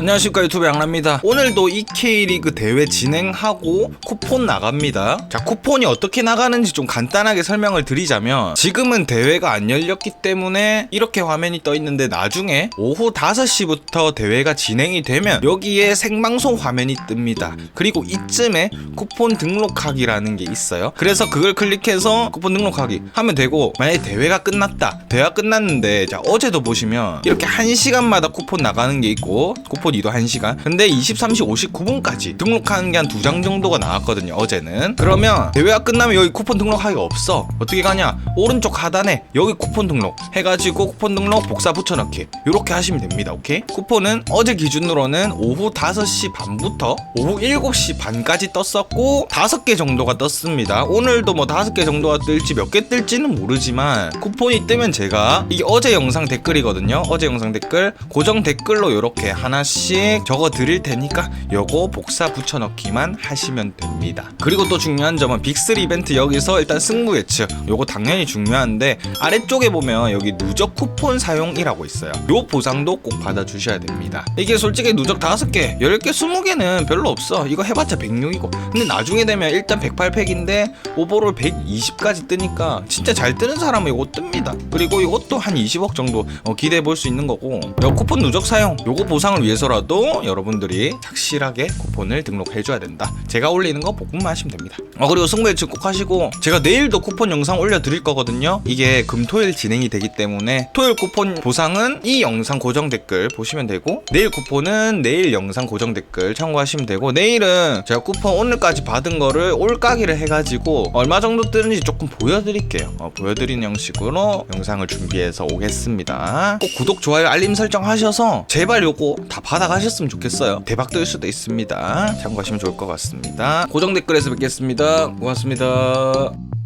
안녕하십니까 유튜브 양랍니다. 오늘도 E K리그 대회 진행하고 쿠폰 나갑니다. 자 쿠폰이 어떻게 나가는지 좀 간단하게 설명을 드리자면 지금은 대회가 안 열렸기 때문에 이렇게 화면이 떠 있는데 나중에 오후 5시부터 대회가 진행이 되면 여기에 생방송 화면이 뜹니다. 그리고 이쯤에 쿠폰 등록하기라는 게 있어요. 그래서 그걸 클릭해서 쿠폰 등록하기 하면 되고 만약에 대회가 끝났다 대회가 끝났는데 자 어제도 보시면 이렇게 1시간마다 쿠폰 나가는 게 있고 쿠폰 이도 1시간? 근데 23시 59분까지 등록하는 게 한 두 장 정도가 나왔거든요 어제는. 그러면 대회가 끝나면 여기 쿠폰 등록하기가 없어. 어떻게 가냐? 오른쪽 하단에 여기 쿠폰 등록 해가지고 쿠폰 등록 복사 붙여넣기. 이렇게 하시면 됩니다 오케이? 쿠폰은 어제 기준으로는 오후 5시 반부터 오후 7시 반까지 떴었고 5개 정도가 떴습니다. 오늘도 뭐 5개 정도가 뜰지 몇 개 뜰지는 모르지만 쿠폰이 뜨면 제가 이게 어제 영상 댓글이거든요. 어제 영상 댓글. 고정 댓글로 이렇게 하나씩 적어 드릴 테니까 요거 복사 붙여넣기만 하시면 됩니다. 그리고 또 중요한 점은 빅3 이벤트 여기서 일단 승부 예측. 요거 당연히 중요한데 아래쪽에 보면 여기 누적 쿠폰 사용이라고 있어요. 요 보상도 꼭 받아주셔야 됩니다. 이게 솔직히 누적 5개 10개 20개는 별로 없어. 이거 해봤자 106이고. 근데 나중에 되면 일단 108팩인데 오버롤 120까지 뜨니까 진짜 잘 뜨는 사람은 이거 뜹니다. 그리고 이것도 한 20억 정도 어, 기대해 볼 수 있는 거고. 요 쿠폰 누적 사용 요거 보상을 위해서 라도 여러분들이 착실하게 쿠폰을 등록해 줘야 된다. 제가 올리는 거 보고만 하시면 됩니다. 어 그리고 승부 예측 꼭 하시고 제가 내일도 쿠폰 영상 올려 드릴 거거든요. 이게 금토일 진행이 되기 때문에 토요일 쿠폰 보상은 이 영상 고정 댓글 보시면 되고 내일 쿠폰은 내일 영상 고정 댓글 참고하시면 되고 내일은 제가 쿠폰 오늘까지 받은 거를 올까기를 해가지고 얼마 정도 뜨는지 조금 보여드릴게요. 어, 보여드리는 형식으로 영상을 준비해서 오겠습니다. 꼭 구독 좋아요 알림 설정 하셔서 제발 요거 다 받아가셨으면 좋겠어요. 대박 뜰 수도 있습니다. 참고하시면 좋을 것 같습니다. 고정 댓글에서 뵙겠습니다. 고맙습니다